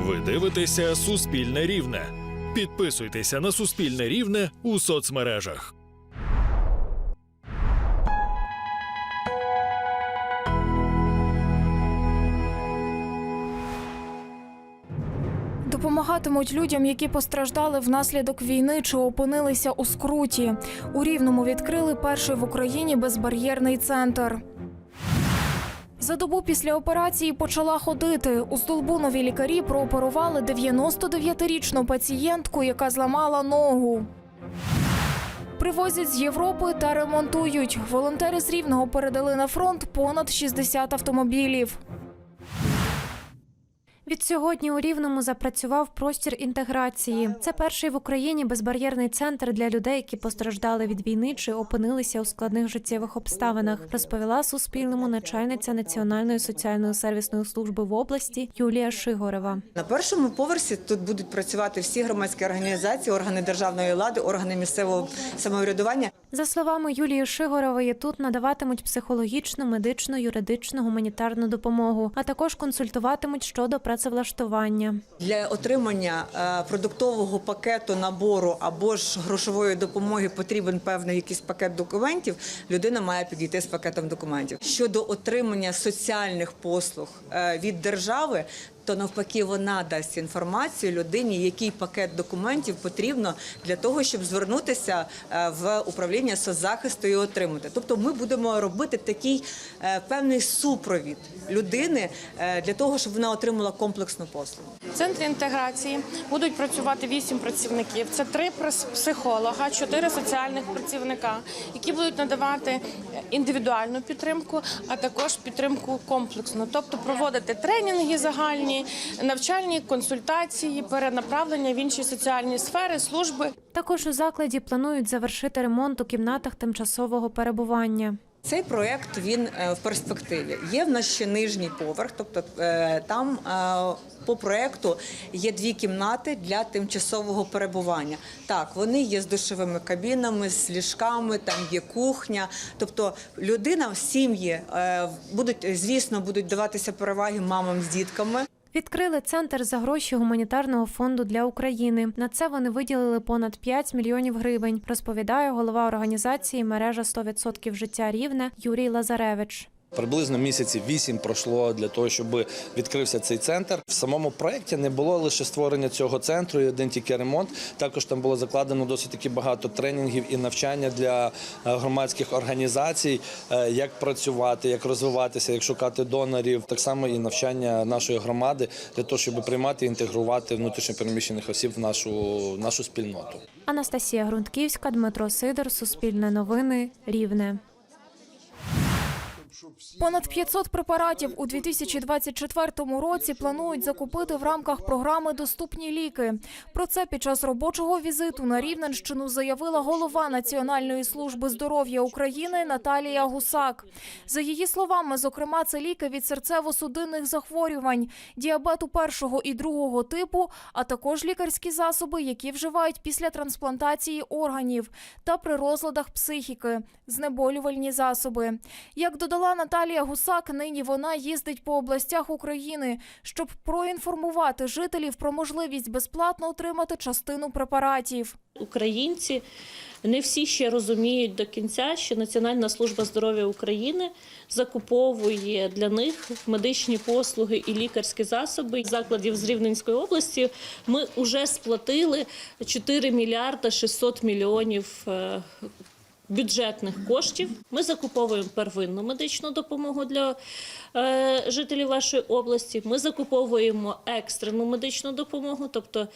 Ви дивитеся Суспільне Рівне. Підписуйтеся на Суспільне Рівне у соцмережах. Допомагатимуть людям, які постраждали внаслідок війни чи опинилися у скруті. У Рівному відкрили перший в Україні безбар'єрний центр. За добу після операції почала ходити. У Столбунові лікарі прооперували 99-річну пацієнтку, яка зламала ногу. Привозять з Європи та ремонтують. Волонтери з Рівного передали на фронт понад 60 автомобілів. Відсьогодні у Рівному запрацював простір інтеграції. Це перший в Україні безбар'єрний центр для людей, які постраждали від війни чи опинилися у складних життєвих обставинах. Розповіла Суспільному начальниця Національної соціальної сервісної служби в області Юлія Шигорева. На першому поверсі тут будуть працювати всі громадські організації, органи державної влади, органи місцевого самоврядування. За словами Юлії Шигорової, тут надаватимуть психологічну, медичну, юридичну, гуманітарну допомогу, а також консультуватимуть щодо працевлаштування. Для отримання е, продуктового пакету набору або ж грошової допомоги потрібен певний якийсь пакет документів. Людина має підійти з пакетом документів. Щодо отримання соціальних послуг е, від держави. То навпаки вона дасть інформацію людині, який пакет документів потрібно для того, щоб звернутися е, в управління соцзахисту і отримати. Тобто, ми будемо робити такий е, певний супровід людини е, для того, щоб вона отримала комплексну послугу. В центрі інтеграції будуть працювати вісім працівників. Це три психолога, чотири соціальних працівника, які будуть надавати індивідуальну підтримку, а також підтримку комплексну, тобто проводити тренінги загальні, навчальні консультації, перенаправлення в інші соціальні сфери, служби. Також у закладі планують завершити ремонт у кімнатах тимчасового перебування. Цей проект він е, в перспективі. Є в нас ще нижній поверх, тобто е, там е, по проекту є дві кімнати для тимчасового перебування. Так, вони є з душовими кабінами, з ліжками, там є кухня. Тобто людина, сім'ї е, будуть, звісно, будуть даватися переваги мамам з дітками. Відкрили центр за гроші гуманітарного фонду для України. На це вони виділили понад 5 мільйонів гривень. Розповідає голова організації мережа 100% життя рівне Юрій Лазаревич. Приблизно місяці вісім пройшло для того, щоб відкрився цей центр. В самому проєкті не було лише створення цього центру і один тільки ремонт. Також там було закладено досить таки багато тренінгів і навчання для е, громадських організацій, е, як працювати, як розвиватися, як шукати донорів. Так само і навчання нашої громади для того, щоб приймати і інтегрувати внутрішньопереміщених осіб в нашу, нашу спільноту. Анастасія Грунтківська, Дмитро Сидор, Суспільне новини, Рівне. Понад 500 препаратів у 2024 році планують закупити в рамках програми Доступні ліки. Про це під час робочого візиту на Рівненщину заявила голова Національної служби здоров'я України Наталія Гусак. За її словами, зокрема, це ліки від серцево-судинних захворювань, діабету першого і другого типу, а також лікарські засоби, які вживають після трансплантації органів та при розладах психіки, знеболювальні засоби. Як додала Наталія Гусак, нині вона їздить по областях України, щоб проінформувати жителів про можливість безплатно отримати частину препаратів. українці не всі ще розуміють до кінця, що Національна служба здоров'я України закуповує для них медичні послуги і лікарські засоби закладів з Рівненської області. Ми вже сплатили 4 мільярда 600 мільйонів. Бюджетних коштів ми закуповуємо первинну медичну допомогу для е, жителів вашої області. Ми закуповуємо екстрену медичну допомогу. Тобто,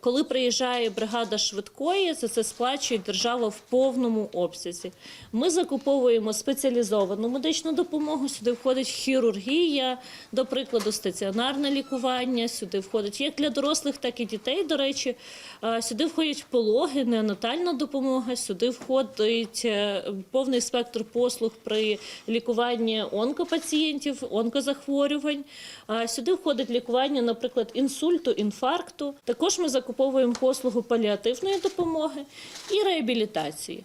коли приїжджає бригада швидкої, за це сплачує держава в повному обсязі. Ми закуповуємо спеціалізовану медичну допомогу. Сюди входить хірургія, до прикладу, стаціонарне лікування. Сюди входить як для дорослих, так і дітей. До речі, Е, сюди входять пологи, неонатальна допомога. Сюди входить е, повний спектр послуг при лікуванні онкопацієнтів, онкозахворювань. Сюди входить лікування, наприклад, інсульту, інфаркту. Також ми закуповуємо послугу паліативної допомоги і реабілітації.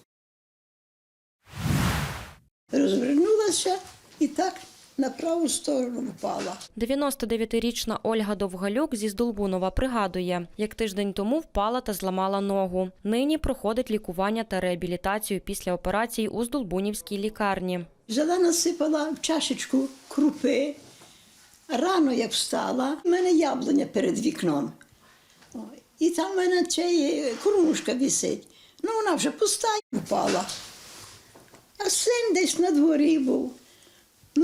розвернулася і так на праву сторону впала. 99-річна Ольга Довгалюк зі Здолбунова пригадує, як тиждень тому впала та зламала ногу. Нині проходить лікування та реабілітацію після операції у Здолбунівській лікарні. Взяла, насипала в чашечку крупи. Рано як встала, в мене яблуня перед вікном. І там в мене цей кормушка висить. Ну, вона вже пуста впала. А син десь на дворі був.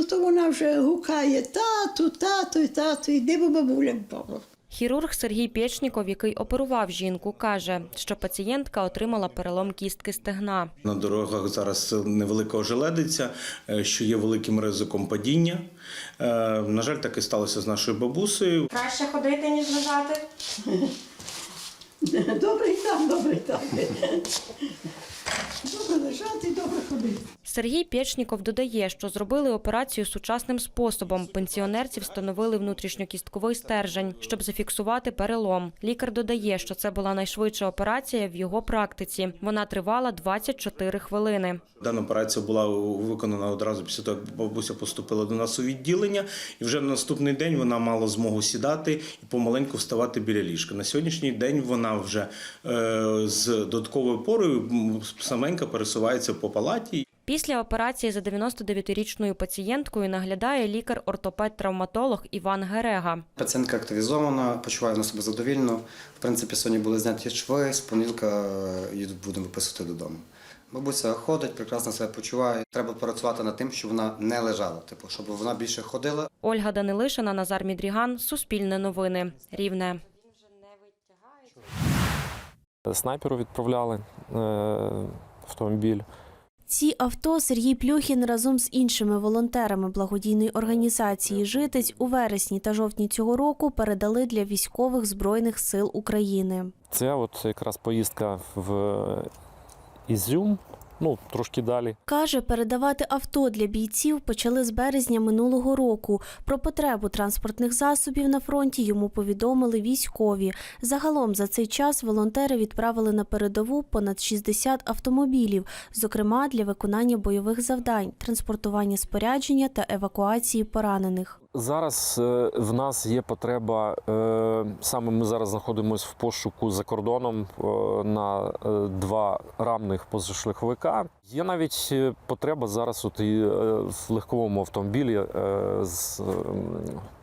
То вона вже гукає тату, тату, тату, іди, бо бабуля впала. Хірург Сергій Пєчніков, який оперував жінку, каже, що пацієнтка отримала перелом кістки стегна. На дорогах зараз невелика ожеледиця, е, що є великим ризиком падіння. Е, На жаль, так і сталося з нашою бабусею. Краще ходити, ніж лежати. Добре і так, добре і так. Добре лежати, добре ходити. Сергій Пєчніков додає, що зробили операцію сучасним способом. Пенсіонерці встановили внутрішньокістковий стержень, щоб зафіксувати перелом. Лікар додає, що це була найшвидша операція в його практиці. Вона тривала 24 хвилини. Дана операція була виконана одразу після того, як бабуся поступила до нас у відділення, і вже на наступний день вона мала змогу сідати і помаленьку вставати біля ліжка. На сьогоднішній день вона вже е, з додатковою опорою саменька пересувається по палаті. Після операції за 99-річною пацієнткою наглядає лікар-ортопед-травматолог Іван Герега. Пацієнтка активізована, почуває на себе задовільно. В принципі, сьогодні були зняті шви, з понеділка е, її будемо виписувати додому. Бабуся ходить, прекрасно себе почуває. Треба працювати над тим, щоб вона не лежала, типу, щоб вона більше ходила. Ольга Данилишина, Назар Мідріган, Суспільне новини, Рівне. Снайперу відправляли е, автомобіль. Ці авто Сергій Плюхін разом з іншими волонтерами благодійної організації Житець у вересні та жовтні цього року передали для військових збройних сил України. Це от якраз поїздка в Ізюм, ну трошки далі. Каже, передавати авто для бійців почали з березня минулого року. Про потребу транспортних засобів на фронті йому повідомили військові. Загалом за цей час волонтери відправили на передову понад 60 автомобілів, зокрема для виконання бойових завдань, транспортування спорядження та евакуації поранених. Зараз е, в нас є потреба. Е, саме ми зараз знаходимося в пошуку за кордоном е, на два рамних позашляховика. Є навіть потреба зараз от і в легковому автомобілі з.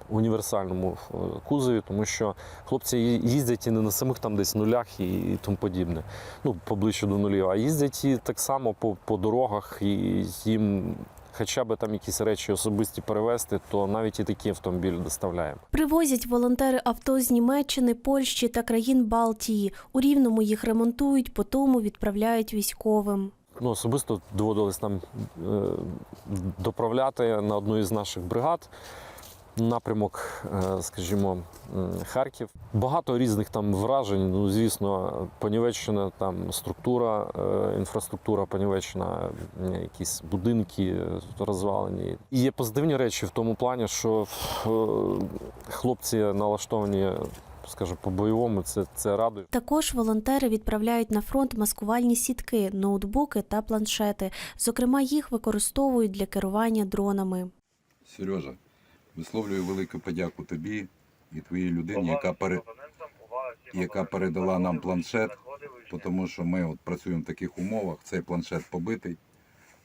Універсальному кузові, тому що хлопці їздять і не на самих там десь нулях і тому подібне. Ну, поближче до нулів, а їздять і так само по, по дорогах, і їм хоча б там якісь речі особисті перевезти, то навіть і такі автомобілі доставляємо. Привозять волонтери авто з Німеччини, Польщі та країн Балтії. У Рівному їх ремонтують, по тому відправляють військовим. Ну, особисто доводилось нам е, доправляти на одну із наших бригад. Напрямок, е, скажімо, Харків. Багато різних там вражень. Ну, звісно, понівечена там структура, е, інфраструктура понівечена, м, якісь будинки е, розвалені. І є позитивні речі в тому плані, що хлопці налаштовані, скажімо, по-бойовому, це, це радує. Також волонтери відправляють на фронт маскувальні сітки, ноутбуки та планшети. Зокрема, їх використовують для керування дронами. Сережа, висловлюю велику подяку тобі і твоїй людині, яка пере... яка передала нам планшет, тому що ми от працюємо в таких умовах. Цей планшет побитий,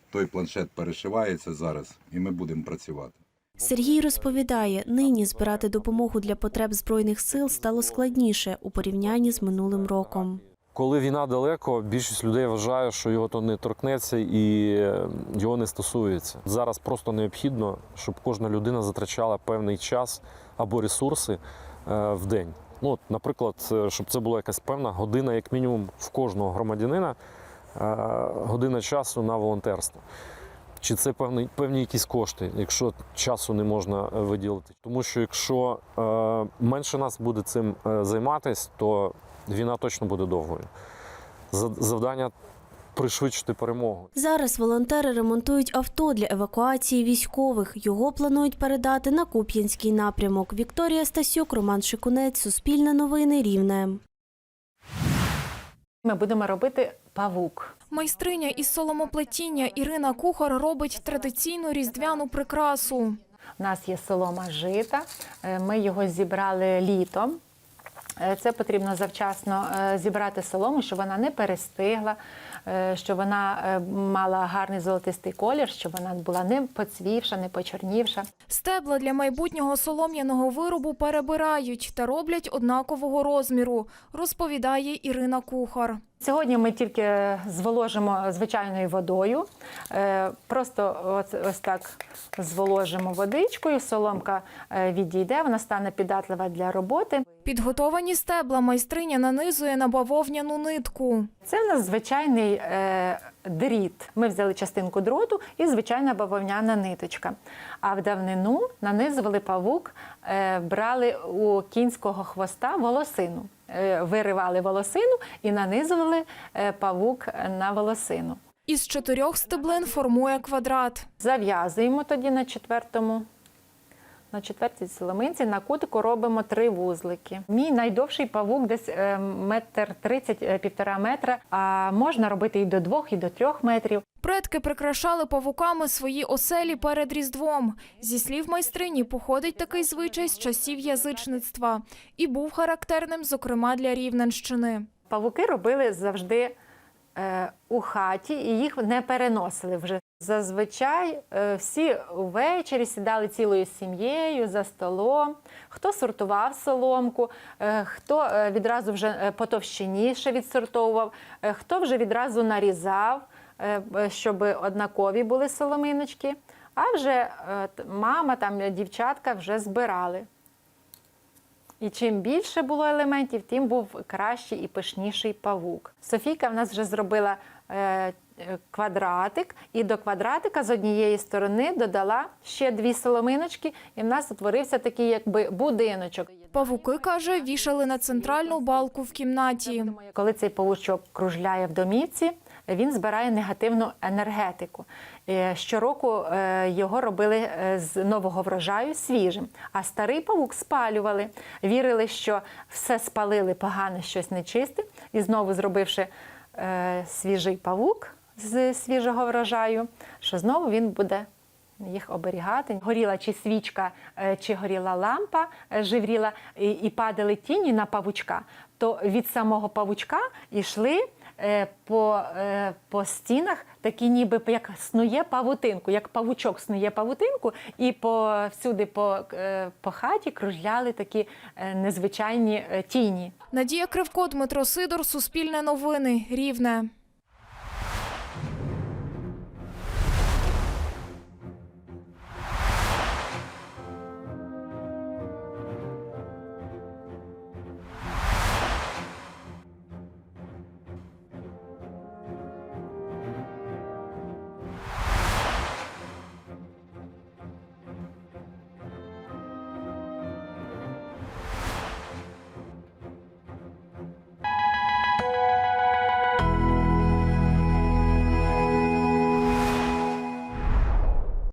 той планшет перешивається зараз, і ми будемо працювати. Сергій розповідає, нині збирати допомогу для потреб збройних сил стало складніше у порівнянні з минулим роком. Коли війна далеко, більшість людей вважає, що його то не торкнеться і е, його не стосується. Зараз просто необхідно, щоб кожна людина затрачала певний час або ресурси е, в день. Ну, наприклад, е, щоб це була якась певна година, як мінімум, в кожного громадянина, година часу на волонтерство. Чи це певні, певні якісь кошти, якщо часу не можна виділити? Тому що якщо менше нас буде цим займатися, то війна точно буде довгою. За- Завдання пришвидшити перемогу. Зараз волонтери ремонтують авто для евакуації військових. Його планують передати на Куп'янський напрямок. Вікторія Стасюк, Роман Шикунець, Суспільне новини, Рівне. Ми будемо робити павук. Майстриня із соломоплетіння Ірина Кухар робить традиційну різдвяну прикрасу. У нас є солома жита. Е, Ми його зібрали літом. Е, Це потрібно завчасно е, зібрати солому, щоб вона не перестигла, е, щоб вона мала гарний золотистий колір, щоб вона була не поцвівша, не почорнівша. Стебла для майбутнього солом'яного виробу перебирають та роблять однакового розміру, розповідає Ірина Кухар. Сьогодні ми тільки зволожимо звичайною водою. Е, Просто ось, так зволожимо водичкою, соломка е, відійде, вона стане піддатлива для роботи. Підготовані стебла майстриня нанизує на бавовняну нитку. Це у нас звичайний е, дріт. Ми взяли частинку дроту і звичайна бавовняна ниточка. А в давнину нанизували павук, брали у кінського хвоста волосину. Е, виривали волосину і нанизували е, павук на волосину. Із чотирьох стеблин формує квадрат. Зав'язуємо тоді на четвертому. На четвертій соломинці на кутику робимо три вузлики. Мій найдовший павук десь е, метр тридцять, півтора метра. А можна робити і до двох, і до трьох метрів. Предки прикрашали павуками свої оселі перед Різдвом. Зі слів майстрині, походить такий звичай з часів язичництва і був характерним, зокрема, для Рівненщини. Павуки робили завжди е, у хаті і їх не переносили вже. Зазвичай е, всі ввечері сідали цілою сім'єю за столом. Хто сортував соломку, е, хто відразу вже е, потовщеніше відсортовував, е, хто вже відразу нарізав, щоб однакові були соломиночки. А вже е, мама, там е, дівчатка вже збирали. І чим більше було елементів, тим був кращий і пишніший павук. Софійка в нас вже зробила е, е, квадратик, і до квадратика з однієї сторони додала ще дві соломиночки, і в нас утворився такий якби будиночок. Павуки, каже, вішали на центральну балку в кімнаті. Коли цей павучок кружляє в домівці, він збирає негативну енергетику. Е, Щороку е, його робили е, з нового врожаю свіжим, а старий павук спалювали. Вірили, що все спалили погане, щось нечисте, і знову зробивши свіжий павук з свіжого врожаю, що знову він буде їх оберігати. Горіла чи свічка, чи горіла лампа, живріла і, падали тіні на павучка, то від самого павучка йшли по, е, по стінах такі ніби як снує павутинку, як павучок снує павутинку, і по, всюди по, е, по хаті кружляли такі е, незвичайні е, тіні. Надія Кривко, Дмитро Сидор, Суспільне новини, Рівне.